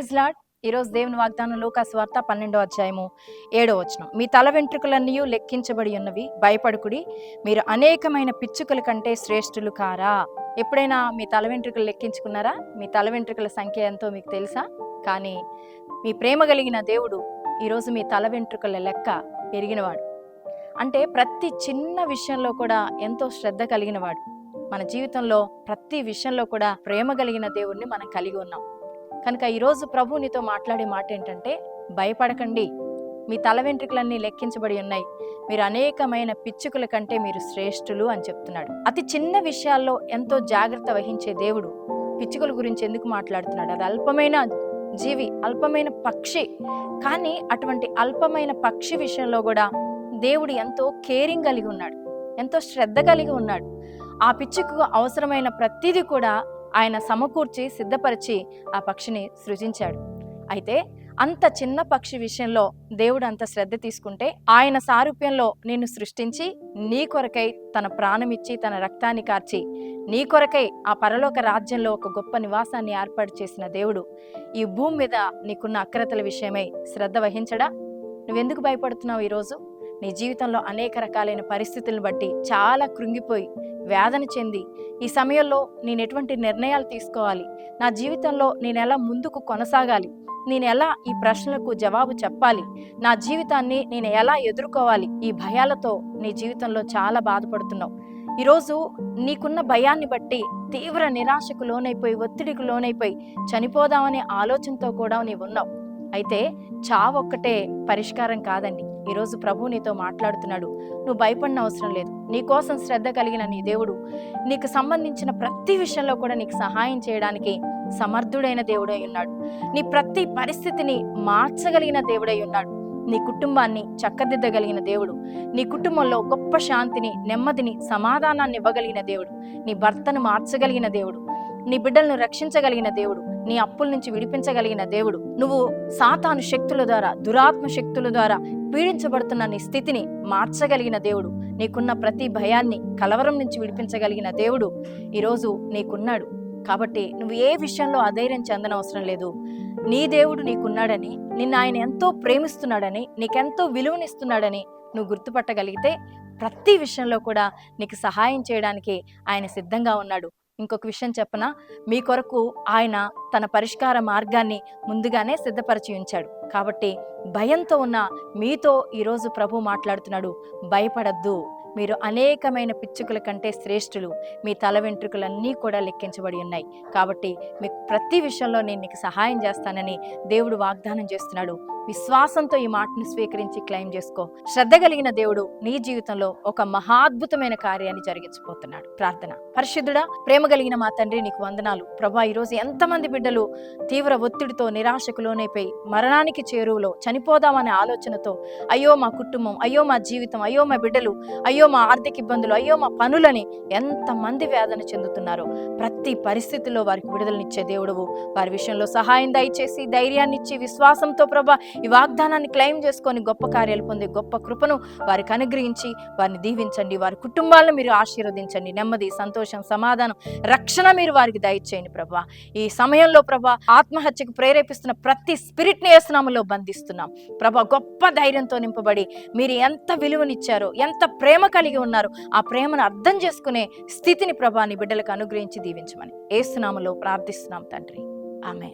Praise lord. ఈరోజు దేవుని వాగ్దానం లోకాసు పన్నెండో అధ్యాయము ఏడో వచనం. మీ తల వెంట్రుకలన్నీ లెక్కించబడి ఉన్నవి. భయపడుకుడి. మీరు అనేకమైన పిచ్చుకల కంటే శ్రేష్ఠులు కారా. ఎప్పుడైనా మీ తల వెంట్రుకలు లెక్కించుకున్నారా? మీ తల వెంట్రుకల సంఖ్య ఎంతో మీకు తెలుసా? కానీ మీ ప్రేమ కలిగిన దేవుడు ఈరోజు మీ తల వెంట్రుకల లెక్క పెరిగినవాడు. అంటే ప్రతి చిన్న విషయంలో కూడా ఎంతో శ్రద్ధ కలిగినవాడు. మన జీవితంలో ప్రతి విషయంలో కూడా ప్రేమ కలిగిన దేవుణ్ణి మనం కలిగి ఉన్నాం. కనుక ఈరోజు ప్రభు నీతో మాట్లాడే మాట ఏంటంటే భయపడకండి. మీ తల వెంట్రుకలన్నీ లెక్కించబడి ఉన్నాయి. మీరు అనేకమైన పిచ్చుకల కంటే మీరు శ్రేష్ఠులు అని చెప్తున్నాడు. అతి చిన్న విషయాల్లో ఎంతో జాగ్రత్త వహించే దేవుడు పిచ్చుకల గురించి ఎందుకు మాట్లాడుతున్నాడు? అది అల్పమైన జీవి అల్పమైన పక్షి. కానీ అటువంటి అల్పమైన పక్షి విషయంలో కూడా దేవుడు ఎంతో కేరింగ్ కలిగి ఉన్నాడు. ఎంతో శ్రద్ధ కలిగి ఉన్నాడు. ఆ పిచ్చుకు అవసరమైన ప్రతిదీ కూడా ఆయన సమకూర్చి సిద్ధపరిచి ఆ పక్షిని సృజించాడు. అయితే అంత చిన్న పక్షి విషయంలో దేవుడు అంత శ్రద్ధ తీసుకుంటే ఆయన సారూప్యంలో నిన్ను సృష్టించి నీ కొరకై తన ప్రాణమిచ్చి తన రక్తాన్ని కార్చి నీ కొరకై ఆ పరలోక రాజ్యంలో ఒక గొప్ప నివాసాన్ని ఏర్పాటు చేసిన దేవుడు ఈ భూమి మీద నీకున్న అక్రతల విషయమై శ్రద్ధ వహించడా? నువ్వెందుకు భయపడుతున్నావు ఈరోజు? నీ జీవితంలో అనేక రకాలైన పరిస్థితులను బట్టి చాలా కృంగిపోయి వేదన చెంది ఈ సమయంలో నేను ఎటువంటి నిర్ణయాలు తీసుకోవాలి? నా జీవితంలో నేను ఎలా ముందుకు కొనసాగాలి? నేను ఎలా ఈ ప్రశ్నలకు జవాబు చెప్పాలి? నా జీవితాన్ని నేను ఎలా ఎదుర్కోవాలి? ఈ భయాలతో నీ జీవితంలో చాలా బాధపడుతున్నావు. ఈరోజు నీకున్న భయాన్ని బట్టి తీవ్ర నిరాశకు లోనైపోయి ఒత్తిడికి లోనైపోయి చనిపోదామనే ఆలోచనతో కూడా నీవు ఉన్నావు అయితే చావొక్కటే పరిష్కారం కాదండి. ఈరోజు ప్రభు నీతో మాట్లాడుతున్నాడు. నువ్వు భయపడిన అవసరం లేదు. నీ కోసం శ్రద్ధ కలిగిన నీ దేవుడు. నీకు సంబంధించిన ప్రతి విషయంలో కూడా నీకు సహాయం చేయడానికి సమర్థుడైన దేవుడై ఉన్నాడు. నీ ప్రతి పరిస్థితిని మార్చగలిగిన దేవుడై ఉన్నాడు. నీ కుటుంబాన్ని చక్కదిద్దగలిగిన దేవుడు. నీ కుటుంబంలో గొప్ప శాంతిని నెమ్మదిని సమాధానాన్ని ఇవ్వగలిగిన దేవుడు. నీ భర్తను మార్చగలిగిన దేవుడు. నీ బిడ్డలను రక్షించగలిగిన దేవుడు. నీ అప్పుల నుంచి విడిపించగలిగిన దేవుడు. నువ్వు సాతాను శక్తుల ద్వారా దురాత్మ శక్తుల ద్వారా పీడించబడుతున్న నీ స్థితిని మార్చగలిగిన దేవుడు. నీకున్న ప్రతి భయాన్ని కలవరం నుంచి విడిపించగలిగిన దేవుడు ఈరోజు నీకున్నాడు. కాబట్టి నువ్వు ఏ విషయంలో అధైర్యం చెందనవసరం లేదు. నీ దేవుడు నీకున్నాడని నిన్ను ఆయన ఎంతో ప్రేమిస్తున్నాడని నీకెంతో విలువనిస్తున్నాడని నువ్వు గుర్తుపట్టగలిగితే ప్రతి విషయంలో కూడా నీకు సహాయం చేయడానికి ఆయన సిద్ధంగా ఉన్నాడు. ఇంకొక విషయం చెప్పన? మీ కొరకు ఆయన తన పరిష్కార మార్గాన్ని ముందుగానే సిద్ధపరిచి ఉంచాడు. కాబట్టి భయంతో ఉన్న మీతో ఈరోజు ప్రభు మాట్లాడుతున్నాడు. భయపడద్దు. మీరు అనేకమైన పిచ్చుకల కంటే శ్రేష్ఠులు. మీ తల వెంట్రుకలన్నీ కూడా లెక్కించబడి ఉన్నాయి. కాబట్టి మీకు ప్రతి విషయంలో నేను నీకు సహాయం చేస్తానని దేవుడు వాగ్దానం చేస్తున్నాడు. విశ్వాసంతో ఈ మాటను స్వీకరించి క్లెయిమ్ చేసుకో. శ్రద్ధ కలిగిన దేవుడు నీ జీవితంలో ఒక మహాద్భుతమైన కార్యాన్ని జరిగించబోతున్నాడు. ప్రార్థన. పరిశుద్ధుడా ప్రేమ కలిగిన మా తండ్రి నీకు వందనాలు. ప్రభా ఈరోజు ఎంతమంది బిడ్డలు తీవ్ర ఒత్తిడితో నిరాశకు లోనైపోయి మరణానికి చేరువలో చనిపోదామనే ఆలోచనతో అయ్యో మా కుటుంబం అయ్యో మా జీవితం అయ్యో మా బిడ్డలు అయ్యో మా ఆర్థిక ఇబ్బందులు అయ్యో మా పనులని ఎంతమంది వేదన చెందుతున్నారో ప్రతి పరిస్థితిలో వారికి విడుదలనిచ్చే దేవుడు వారి విషయంలో సహాయం దయచేసి ధైర్యాన్ని ఇచ్చి విశ్వాసంతో ప్రభా ఈ వాగ్దానాన్ని క్లెయిమ్ చేసుకొని గొప్ప కార్యాలు పొందే గొప్ప కృపను వారికి అనుగ్రహించి వారిని దీవించండి. వారి కుటుంబాలను మీరు ఆశీర్వదించండి. నెమ్మది సంతోషం సమాధానం రక్షణ మీరు వారికి దయచేయండి ప్రభా. ఈ సమయంలో ప్రభా ఆత్మహత్యకు ప్రేరేపిస్తున్న ప్రతి స్పిరిట్ని వేస్తున్నాములో బంధిస్తున్నాం. ప్రభా గొప్ప ధైర్యంతో నింపబడి మీరు ఎంత విలువనిచ్చారో ఎంత ప్రేమ కలిగి ఉన్నారో ఆ ప్రేమను అర్థం చేసుకునే స్థితిని ప్రభాని బిడ్డలకు అనుగ్రహించి దీవించమని ఏసునామలో ప్రార్థిస్తున్నాం తండ్రి. ఆమె